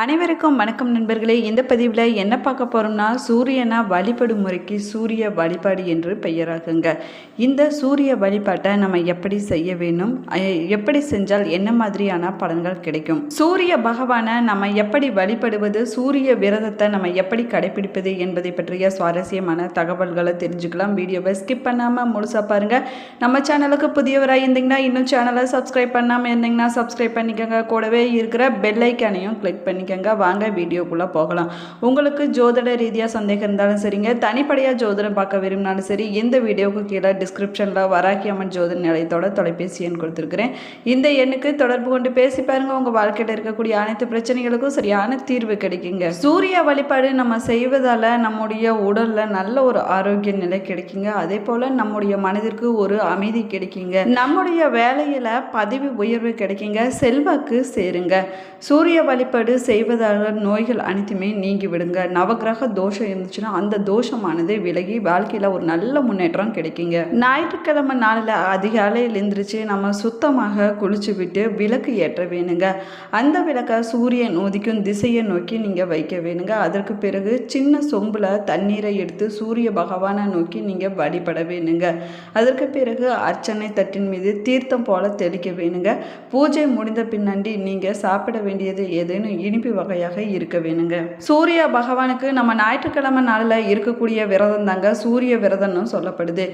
அனைவருக்கும் வணக்கம் நண்பர்களே. இந்த பதிவில் என்ன பார்க்க போகிறோம்னா சூரியனை வழிபடும் முறைக்கு சூரிய வழிபாடு என்று பெயராகுங்க. இந்த சூரிய வழிபாட்டை நம்ம எப்படி செய்ய வேணும் எப்படி செஞ்சால் என்ன மாதிரியான பலன்கள் கிடைக்கும்? சூரிய பகவானை நம்ம எப்படி வழிபடுவது? சூரிய விரதத்தை நம்ம எப்படி கடைபிடிப்பது என்பதை பற்றிய சுவாரஸ்யமான தகவல்களை தெரிஞ்சுக்கலாம். வீடியோவை ஸ்கிப் பண்ணாமல் முழுசாக பாருங்கள் நம்ம சேனலுக்கு புதியவராக இருந்தீங்கன்னா இன்னும் சேனலை சப்ஸ்கிரைப் பண்ணாமல் இருந்தீங்கன்னா சப்ஸ்கிரைப் பண்ணிக்கோங்க. கூடவே இருக்கிற பெல் ஐக்கானையும் கிளிக் பண்ணிக்கோங்க வாங்க வீடியோக்குள்ளே போகலாம். உங்களுக்கு ஜோதிட ரீதியாக சந்தேகம் இருந்தாலும் சரிங்க. தனிப்படையாக ஜோதிடம் பார்க்க விரும்பினாலும் சரி இந்த வீடியோவுக்கு கீழே டிஸ்கிரிப்ஷனில் வராக்கி அம்மன் ஜோதிட நிலையத்தோட தொலைபேசி எண் கொடுத்துருக்குறேன். இந்த எண்ணுக்கு தொடர்பு கொண்டு பேசி பாருங்க. உங்கள் வாழ்க்கையில் இருக்கக்கூடிய அனைத்து பிரச்சனைகளுக்கும் சரியான தீர்வு கிடைக்குங்க. சூரிய வழிபாடு நம்ம செய்வதால் நம்முடைய உடலில் நல்ல ஒரு ஆரோக்கிய நிலை கிடைக்குங்க. அதே போல் நம்முடைய மனதிற்கு ஒரு அமைதி கிடைக்குங்க. நம்முடைய வேலையில் பதவி உயர்வு கிடைக்குங்க. செல்வாக்கு சேருங்க. சூரிய வழிபாடு செய்வதால் நோய்கள் அனைத்துமே நீங்கி விடுங்க. நவகிரக தோஷம் இருந்துச்சுன்னா அந்த தோஷமானது விலகி வாழ்க்கையில் ஒரு நல்ல முன்னேற்றம் கிடைக்குங்க. ஞாயிற்றுக்கிழமை நாளில் அதிகாலையில் எழுந்திரிச்சு நம்ம சுத்தமாக குளிச்சு விட்டு விளக்கு ஏற்ற வேணுங்க. அந்த விளக்கை சூரியன் உதிக்கும் திசையை நோக்கி நீங்கள் வைக்க வேணுங்க. அதற்கு பிறகு சின்ன சொம்பில் தண்ணீரை எடுத்து சூரிய பகவானை நோக்கி நீங்கள் வழிபட வேணுங்க. அதற்கு பிறகு அர்ச்சனை தட்டின் மீது தீர்த்தம் போல தெளிக்க வேணுங்க. பூஜை முடிந்த பின்னாடி நீங்கள் சாப்பிட வேண்டியது ஏதேனும் இனிப்பு வகையாக இருக்க வேணுங்க. சூரிய பகவானுக்கு நம்ம ஞாயிற்றுக்கிழமை நாளில் இருக்கக்கூடிய விரதம் தாங்க சூரிய விரதம்னு சொல்லப்படுது.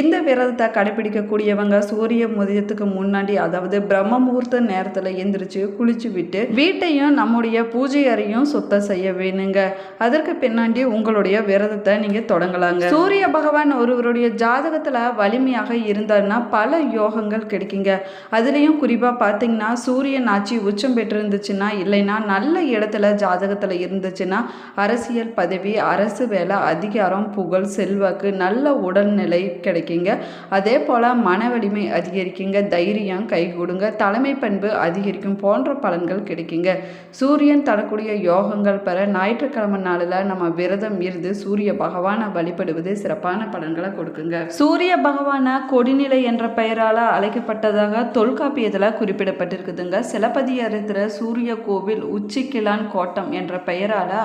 இந்த விரதத்தை கடைபிடிக்கக்கூடியவங்க சூரிய உதயத்துக்கு முன்னாடி அதாவது பிரம்ம முகூர்த்த நேரத்தில் எந்திரிச்சு குளிச்சு விட்டு வீட்டையும் நம்முடைய பூஜை அறையும் சுத்தம் செய்ய வேணுங்க. அதற்கு பின்னாடி உங்களுடைய விரதத்தை நீங்கள் தொடங்கலாங்க. சூரிய பகவான் ஒருவருடைய ஜாதகத்தில் வலிமையாக இருந்தார்னா பல யோகங்கள் கிடைக்குங்க. அதுலேயும் குறிப்பாக பார்த்தீங்கன்னா சூரியன் ஆட்சி உச்சம் பெற்றிருந்துச்சுன்னா இல்லைன்னா நல்ல இடத்துல ஜாதகத்தில் இருந்துச்சுன்னா அரசியல் பதவி அரசு வேலை அதிகாரம் புகழ் செல்வாக்கு நல்ல உடல்நிலை கிடைக்குங்க. அதே போல் மன வலிமை அதிகரிக்குங்க. தைரியம் கைகூடுங்க தலைமை பண்பு அதிகரிக்கும் போன்ற பலன்கள் கிடைக்குங்க. சூரியன் தரக்கூடிய யோகங்கள் பெற ஞாயிற்றுக்கிழமை நாளில் நம்ம விரதம் இருந்து சூரிய பகவானை வழிபடுவது சிறப்பான பலன்களை கொடுக்குங்க. சூரிய பகவானை கொடிநிலை என்ற பெயரால் அழைக்கப்பட்டதாக தொல்காப்பியத்தில் குறிப்பிடப்பட்டிருக்குதுங்க. சிலப்பதிகாரத்தில் சூரிய கோவில் உச்சி உச்சிக்கிளான் கோட்டம் என்ற பெயரால்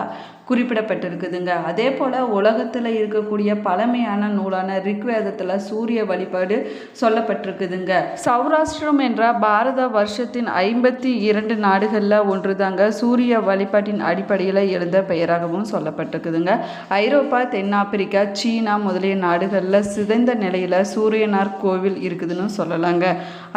குறிப்பிடப்பட்டிருக்குதுங்க. அதே போல் உலகத்தில் இருக்கக்கூடிய பழமையான நூலான ரிக்வேதத்தில் சூரிய வழிபாடு சொல்லப்பட்டிருக்குதுங்க. சௌராஷ்டிரம் என்ற பாரத வருஷத்தின் ஐம்பத்தி இரண்டு நாடுகளில் ஒன்று தாங்க சூரிய வழிபாட்டின் அடிப்படையில் எழுந்த பெயராகவும் சொல்லப்பட்டிருக்குதுங்க. ஐரோப்பா தென்னாப்பிரிக்கா சீனா முதலிய நாடுகளில் சிதைந்த நிலையில் சூரியனார் கோவில் இருக்குதுன்னு சொல்லலாங்க.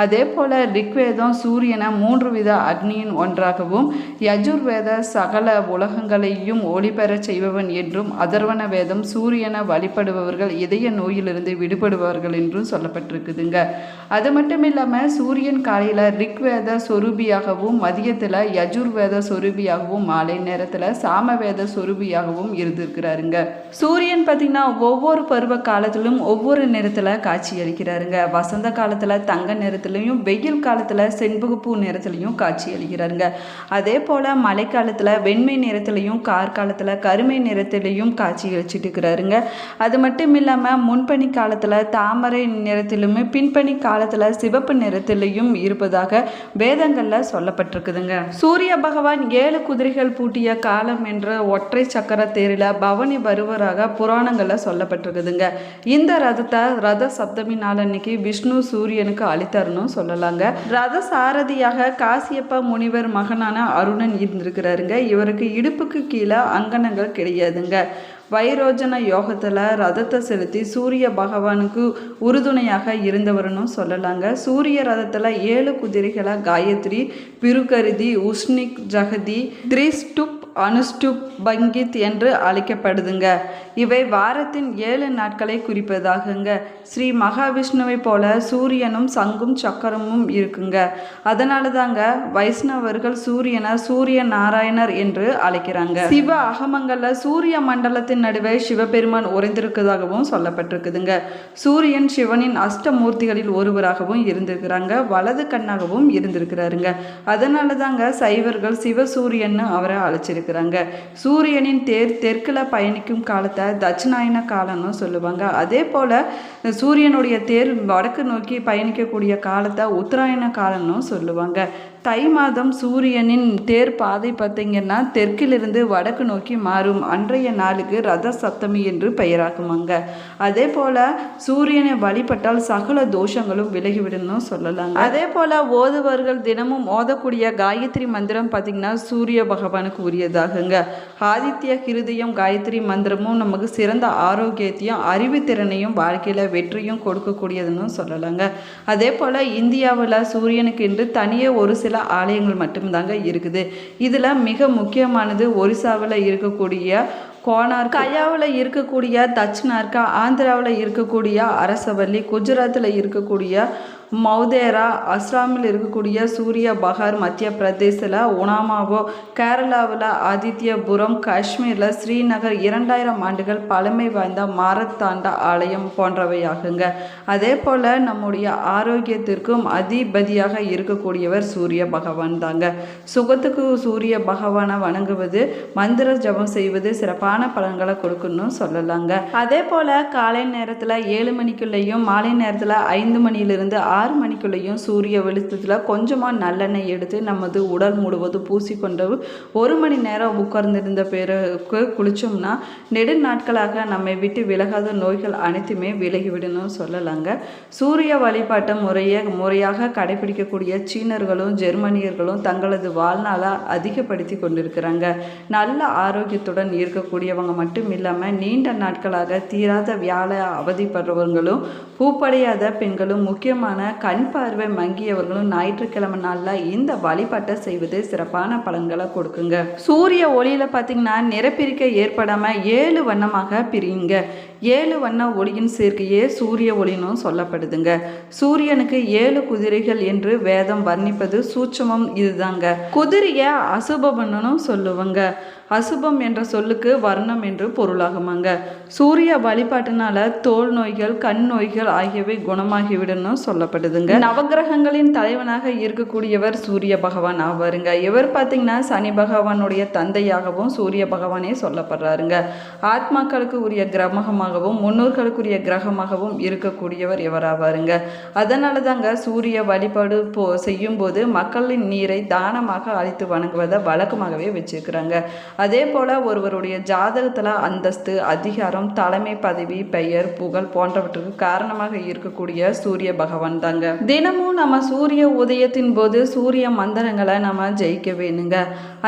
அதே போல் ரிக்வேதம் சூரியனை மூன்று வித அக்னியின் ஒன்றாகவும் யஜு யஜுர்வேத சகல உலகங்களையும் ஒளிபெறச் செய்பவன் என்றும் அதர்வன வேதம் சூரியனை வழிபடுபவர்கள் இதய நோயிலிருந்து விடுபடுவார்கள் என்றும் சொல்லப்பட்டிருக்குதுங்க. அது மட்டும் இல்லாமல் சூரியன் காலையில் ரிக்வேத சொரூபியாகவும் மதியத்தில் யஜுர்வேத சொரூபியாகவும் மாலை நேரத்தில் சாமவேத சொரூபியாகவும் இருந்திருக்கிறாருங்க. சூரியன் பார்த்திங்கன்னா ஒவ்வொரு பருவ காலத்திலும் ஒவ்வொரு நிறத்தில் காட்சி அளிக்கிறாருங்க வசந்த காலத்தில் தங்க நிறத்துலையும் வெயில் காலத்தில் செண்பகப்பூ நிறத்துலையும் காட்சி அளிக்கிறாருங்க அதே போல் மழைக்காலத்தில் வெண்மை நிறத்துலையும் கார்காலத்தில் கருமை நிறத்திலையும் காட்சியளிச்சிட்டு இருக்கிறாருங்க அது மட்டும் இல்லாமல் முன்பனி காலத்தில் தாமரை நிறத்திலுமே பின்பனி காலத்தில் சிவப்பு நிறத்திலையும் இருப்பதாக வேதங்களில் சொல்லப்பட்டிருக்குதுங்க. சூரிய பகவான் ஏழு குதிரைகள் பூட்டிய காலம் என்ற ஒற்றை சக்கர தேரில் பவனி வருவராக புராணங்களில் சொல்லப்பட்டிருக்குதுங்க. இந்த ரதத்தை ரத சப்தமி நாள் அன்னைக்கு விஷ்ணு சூரியனுக்கு அளித்தார்னு சொல்லலாங்க. ரத சாரதியாக காசியப்ப முனிவர் மகனான அருணன் இருந்திருக்கிறாருங்க. இவருக்கு இடுப்புக்கு கீழே அங்கனங்கள் கிடையாதுங்க. வைரோஜன யோகத்தில் ரதத்தை செலுத்தி சூரிய பகவானுக்கு உறுதுணையாக இருந்தவர்னு சொல்லலாங்க. சூரிய ரதத்தில் ஏழு குதிரைகளை காயத்ரி பிருகருதி உஷ்ணிக் ஜகதி த்ரிஸ்டுப் அனுஷ்டுப் பங்கித் என்று அழைக்கப்படுதுங்க. இவை வாரத்தின் ஏழு நாட்களை குறிப்பதாகுங்க. ஸ்ரீ மகாவிஷ்ணுவை போல சூரியனும் சங்கும் சக்கரமும் இருக்குங்க. அதனால தாங்க வைஷ்ணவர்கள் சூரியனை சூரிய நாராயணர் என்று அழைக்கிறாங்க. சிவ அகமங்கள்ல சூரிய மண்டலத்தின் நடுவே சிவபெருமான் உறைந்திருக்கிறதாகவும் சொல்லப்பட்டிருக்குதுங்க. சூரியன் சிவனின் அஷ்டமூர்த்திகளில் ஒருவராகவும் இருந்திருக்கிறாங்க. வலது கண்ணாகவும் இருந்திருக்கிறாருங்க. அதனால தாங்க சைவர்கள் சிவசூரியன்னு அவரை வச்சுருக்கிறாங்க சூரியனின் தேர் தெற்கில் பயணிக்கும் காலத்தை தட்சிணாயன காலம்னு சொல்லுவாங்க. அதே போல் சூரியனுடைய தேர் வடக்கு நோக்கி பயணிக்கக்கூடிய காலத்தை உத்தராயண காலம்னு சொல்லுவாங்க. தை மாதம் சூரியனின் தேர் பாதை பார்த்தீங்கன்னா தெற்கிலிருந்து வடக்கு நோக்கி மாறும். அன்றைய நாளுக்கு ரத சப்தமி என்று பெயராக்குமாங்க அதே போல் சூரியனை வழிபட்டால் சகல தோஷங்களும் விலகிவிடணும் சொல்லலாங்க. அதே போல் ஓதுவர்கள் தினமும் ஓதக்கூடிய காயத்ரி மந்திரம் பார்த்திங்கன்னா சூரிய பகவானுக்கு உரியதாகுங்க. ஆதித்ய ஹிருதயம் காயத்ரி மந்திரமும் நமக்கு சிறந்த ஆரோக்கியத்தையும் அறிவுத்திறனையும் வாழ்க்கையில் வெற்றியும் கொடுக்கக்கூடியதுன்னு சொல்லலாங்க. அதே போல் இந்தியாவில் சூரியனுக்கு என்று தனியே ஒரு சில ஆலயங்கள் மட்டும்தாங்க இருக்குது. இதில் மிக முக்கியமானது ஒரிசாவில் இருக்கக்கூடிய கோனார் கயாவில் இருக்கக்கூடிய தட்சிணார்க்கா ஆந்திராவில் இருக்கக்கூடிய அரசவல்லி குஜராத்தில் இருக்கக்கூடிய மௌதேரா அஸ்ஸாமில் இருக்கக்கூடிய சூரிய பஹார் மத்திய பிரதேசில் உனாமாவோ கேரளாவில் ஆதித்யபுரம் காஷ்மீரில் ஸ்ரீநகர் இரண்டாயிரம் ஆண்டுகள் பழமை வாய்ந்த மாரத்தாண்ட ஆலயம் போன்றவையாகுங்க. அதே போல் நம்முடைய ஆரோக்கியத்திற்கும் அதிபதியாக இருக்கக்கூடியவர் சூரிய பகவான் தாங்க. சுகத்துக்கு சூரிய பகவானை வணங்குவது மந்திர ஜபம் செய்வது சிறப்பான பலன்களை கொடுக்கணும்னு சொல்லலாங்க. அதே போல் காலை நேரத்தில் ஏழு மணிக்குள்ளேயும் மாலை நேரத்தில் ஐந்து மணியிலிருந்து ஆறு ஆறு மணிக்குள்ளேயும் சூரிய வெளிச்சத்தில் கொஞ்சமாக நல்லெண்ணெய் எடுத்து நமது உடல் முழுவதும் பூசிக்கொண்டு ஒரு மணி நேரம் உட்கார்ந்திருந்த பிறகு குளித்தோம்னா நெடு நாட்களாக நம்மை விட்டு விலகாத நோய்கள் அனைத்துமே விலகிவிடணும் சொல்லலாங்க. சூரிய வழிபாட்டை முறையை முறையாக கடைபிடிக்கக்கூடிய சீனர்களும் ஜெர்மனியர்களும் தங்களது வாழ்நாளை அதிகப்படுத்தி கொண்டிருக்கிறாங்க. நல்ல ஆரோக்கியத்துடன் இருக்கக்கூடியவங்க மட்டும் இல்லாமல் நீண்ட நாட்களாக தீராத வியாழ அவதிப்படுறவங்களும் பூப்படையாத பெண்களும் முக்கியமான கண் பார்வை மங்கியவர்களும் ஞாயிற்றுக்கிழமை நாளில் இந்த வழிபாட்டை செய்வது சிறப்பான பலன்களை கொடுக்குங்க. சூரிய ஒளியில் பார்த்தீங்கன்னா நிறப்பிரிக்க ஏற்படாமல் ஏழு வண்ணமாக பிரியுங்க. ஏழு வண்ண ஒளியின் சேர்க்கையே சூரிய ஒளினும் சொல்லப்படுதுங்க. சூரியனுக்கு ஏழு குதிரைகள் என்று வேதம் வர்ணிப்பது சூட்சமம் இதுதாங்க. குதிரையை அசுபவனும் சொல்லுவாங்க. அசுபம் என்ற சொல்லுக்கு வர்ணம் என்று பொருளாகுமாங்க. சூரிய வழிபாட்டினால தோல் நோய்கள் கண் நோய்கள் ஆகியவை குணமாகிவிடணும் சொல்லப்படுதுங்க. நவகிரகங்களின் தலைவனாக இருக்கக்கூடியவர் சூரிய பகவான் ஆவாருங்க. இவர் பார்த்தீங்கன்னா சனி பகவானுடைய தந்தையாகவும் சூரிய பகவானே சொல்லப்படுறாருங்க. ஆத்மாக்களுக்கு உரிய கிரகமாகவும் முன்னோர்களுக்குரிய கிரகமாகவும் இருக்கக்கூடியவர் இவராவாருங்க. அதனால தாங்க சூரிய வழிபாடு போ செய்யும்போது மக்களின் நீரை தானமாக அழித்து வணங்குவதை வழக்கமாகவே வச்சிருக்கிறாங்க. அதே போல் ஒருவருடைய ஜாதகத்தில் அந்தஸ்து அதிகாரம் தலைமை பதவி பெயர் புகழ் போன்றவற்றுக்கு காரணமாக இருக்கக்கூடிய சூரிய பகவான் தாங்க. தினமும் நம்ம சூரிய உதயத்தின் போது சூரிய மந்திரங்களை நம்ம ஜெயிக்க வேணுங்க.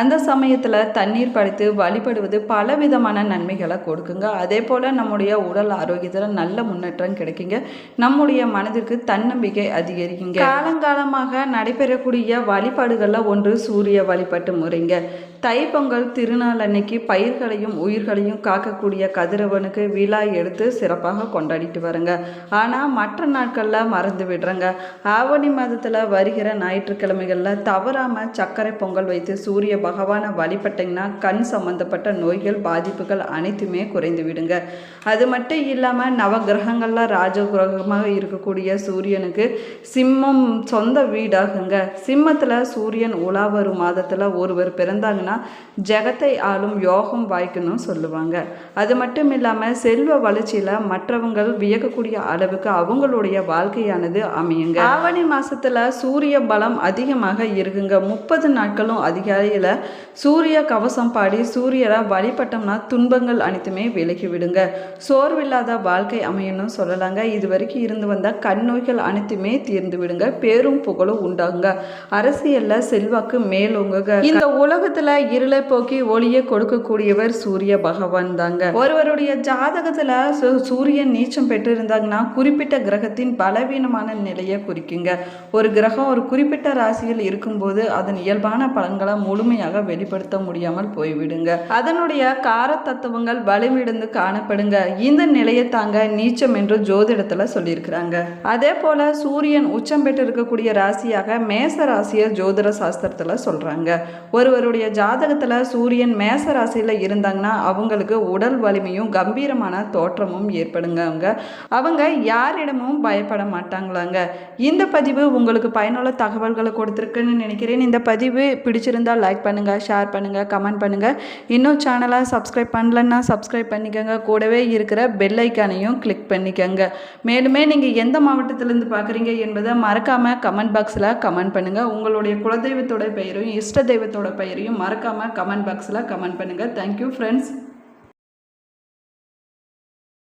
அந்த சமயத்தில் தண்ணீர் படைத்து வழிபடுவது பல விதமான நன்மைகளை கொடுக்குங்க. அதே போல் நம்முடைய உடல் ஆரோக்கியத்தில் நல்ல முன்னேற்றம் கிடைக்குங்க. நம்முடைய மனதிற்கு தன்னம்பிக்கை அதிகரிக்குங்க. காலங்காலமாக நடைபெறக்கூடிய வழிபாடுகளில் ஒன்று சூரிய வழிபாட்டு முறைங்க. தைப்பொங்கல் திருநாள் அன்னைக்கு பயிர்களையும் உயிர்களையும் காக்கக்கூடிய கதிரவனுக்கு விழா எடுத்து சிறப்பாக கொண்டாடிட்டு வரங்க. ஆனால் மற்ற நாட்களில் மறந்து விடுறங்க. ஆவணி மாதத்தில் வருகிற ஞாயிற்றுக்கிழமைகளில் தவறாமல் சர்க்கரை பொங்கல் வைத்து சூரிய பகவானை வழிபட்டிங்கன்னா கண் சம்பந்தப்பட்ட நோய்கள் பாதிப்புகள் அனைத்துமே குறைந்து விடுங்க. அது மட்டும் இல்லாமல் நவகிரகங்களில் ராஜகிரகமாக இருக்கக்கூடிய சூரியனுக்கு சிம்மம் சொந்த வீடாகுங்க. சிம்மத்தில் சூரியன் உலா வரும் மாதத்தில் ஒருவர் பிறந்தாங்கன்னா ஜெகத்தை ஆளும் யோகம் வாய்க்கணும் சொல்லுவாங்க. அது மட்டும் இல்லாமல் செல்வ வளர்ச்சியில் மற்றவங்கள் வியக்கக்கூடிய அளவுக்கு அவங்களுடைய வாழ்க்கையானது அமையுங்க. ஆவணி மாசத்துல சூரிய பலம் அதிகமாக இருக்குங்க. முப்பது நாட்களும் அதிகாலையில் சூரிய கவசம் பாடி சூரியரை வழிபட்டோம்னா துன்பங்கள் அனைத்துமே விலகி விடுங்க. சோர்வில்லாத வாழ்க்கை அமையணும் சொல்லலாங்க. இது வரைக்கும் இருந்து வந்த கண்ணோய்கள் அனைத்துமே தீர்ந்து விடுங்க. பேரும் புகழும் உண்டாகுங்க. அரசியலில் செல்வாக்கு மேலோங்குங்க. இந்த உலகத்துல இருளை போக்கி ஒளியை கொடுக்கக்கூடியவர் சூரிய பகவான் தாங்க. ஒருவருடைய ஜாதகத்துல சூரியன் நீச்சம் பெற்று இருந்தாங்கன்னா குறிப்பிட்ட கிரகத்தின் பலவீனமான நிலையை குறிக்குங்க. ஒரு கிரகம் ஒரு குறிப்பிட்ட ராசியில் இருக்கும்போது அதன் இயல்பான பலன்களை முழுமையாக வெளிப்படுத்த முடியாமல் போய்விடுங்க. அதனுடைய கார தத்துவங்கள் வலுவிழந்து காணப்படுங்க. இந்த நிலையை தாங்க நீச்சம் என்று ஜோதிடத்துல சொல்லியிருக்கிறாங்க. அதே போல சூரியன் உச்சம் பெற்று இருக்கக்கூடிய ராசியாக மேச ராசியை ஜோதிட சாஸ்திரத்துல சொல்றாங்க. ஒருவருடைய ஜாதகத்தில் சூரியன் மேச ராசியில் இருந்தாங்கன்னா அவங்களுக்கு உடல் வலிமையும் கம்பீரமான தோற்றமும் ஏற்படுங்க அவங்க அவங்க யாரிடமும் பயப்பட மாட்டாங்களாங்க. இந்த பதிவு உங்களுக்கு பயனுள்ள தகவல்களை கொடுத்துருக்குன்னு நினைக்கிறேன். இந்த பதிவு பிடிச்சிருந்தா லைக் பண்ணுங்கள் ஷேர் பண்ணுங்கள் கமெண்ட் பண்ணுங்கள் இன்னும் சேனலை சப்ஸ்கிரைப் பண்ணலன்னா சப்ஸ்கிரைப் பண்ணிக்கோங்க. கூடவே இருக்கிற பெல் ஐக்கானையும் கிளிக் பண்ணிக்கோங்க. மேலுமே நீங்கள் எந்த மாவட்டத்திலேருந்து பார்க்குறீங்க என்பதை மறக்காமல் கமெண்ட் பாக்ஸில் கமெண்ட் பண்ணுங்கள் உங்களுடைய குலதெய்வத்தோட பெயரையும் இஷ்ட தெய்வத்தோட பெயரையும் மறக்காமல் கமெண்ட் பாக்ஸில் கமெண்ட் பண்ணுங்கள் தேங்க்யூ ஃப்ரெண்ட்ஸ்